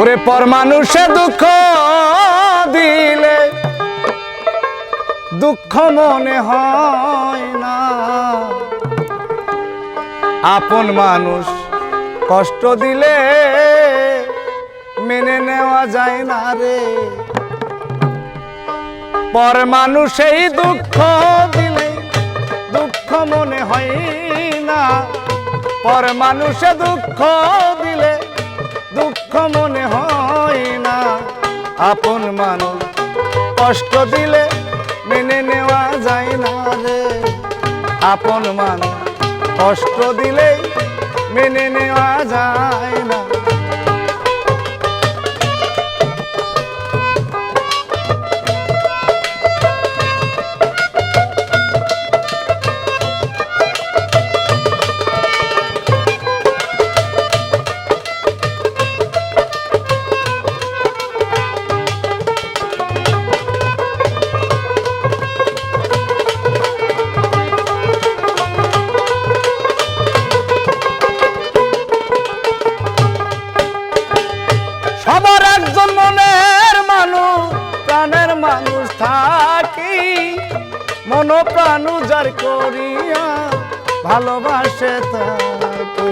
ওরে পর মানুষে দুঃখ দিলে, দুঃখ মনে হয় না। আপন মানুষ কষ্ট দিলে মেনে নেওয়া যায় না রে। পর মানুষেই দুঃখ দিলে, দুঃখ মনে হয় না। পর মানুষে দুঃখ দুঃখ মনে হয় না। আপন মানুষ কষ্ট দিলে মেনে নেওয়া যায় না রে। আপন মানুষ কষ্ট দিলে মেনে নেওয়া যায় না। প্রাণ উজার করিয়া ভালোবাসে তাকে।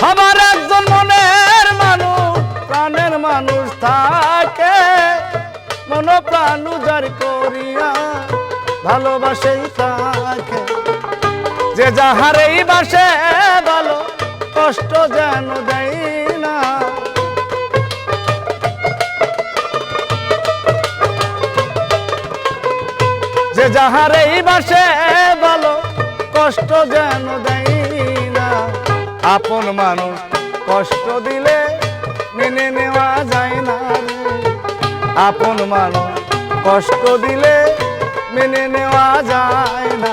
সবার একজন মনের মানুষ প্রাণের মানুষ থাকে। মন প্রাণ যে যাহারেই বাসে ভালো কষ্ট যেন দেয় না। যে যাহারেই বাসে ভালো কষ্ট যেন দেয় না। আপন মানুষ কষ্ট দিলে মেনে নেওয়া যায় না। আপন মানুষ কষ্ট দিলে মেনে নেওয়া যায় না।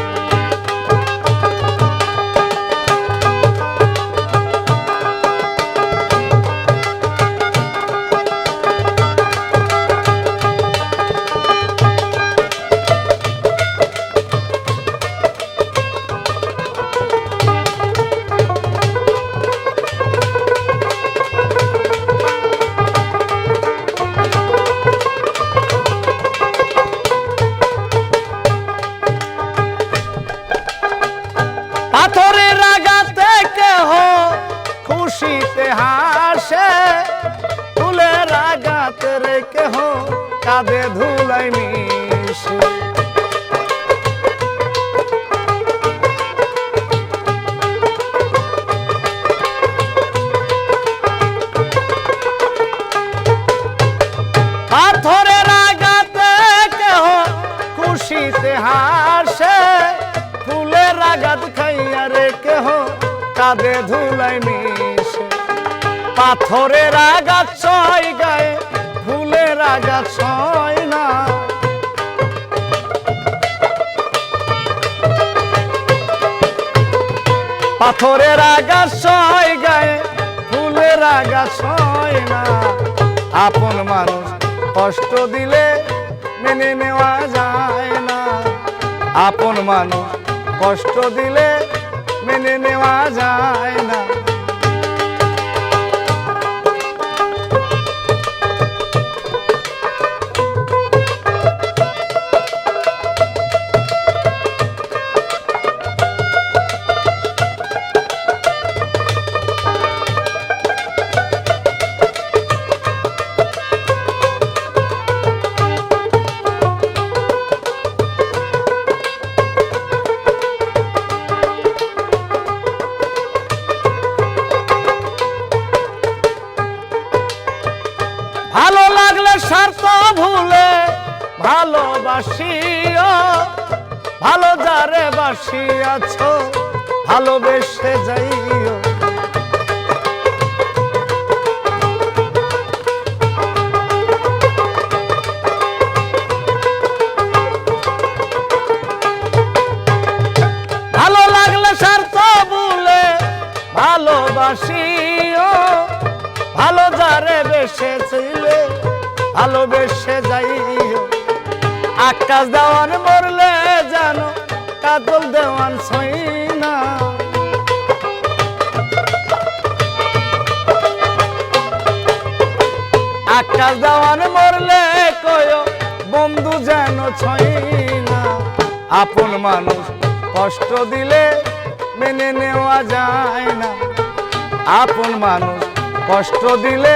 খুশিতে হাসে, ফুলের আগাতে রে কেহ কাঁদে ধুলাই মিশে। পাথরের আগাতে কেহ খুশিতে হাসে খাইয়া রে কেহ কাঁদে ধুলাই মিশে। পাথরের আঘাত ছয় গায়ে, ফুলের আঘাত ছয় না। পাথরের আঘাত ছয় গায়ে, ফুলের আঘাত ছয় না। আপন মানুষ কষ্ট দিলে মেনে নেওয়া যায় না। আপন মানুষ কষ্ট দিলে মেনে নেওয়া যায় না। ভুলে ভালোবাসিও। ভালো যারে বাসিয়াছ ভালোবেসে যাইও। ভালো লাগলে ভালোবাসিও। ভালো যারে বেসে ছিলে ভালোবেসে যাইও। আকাশ দেওয়ান মরলে জানো কাতল দেওয়ান ছই না। আকাশ দেওয়ান মরলে কয় বন্ধু যেন ছই না। আপন মানুষ কষ্ট দিলে মেনে নেওয়া যায় না। আপন মানুষ কষ্ট দিলে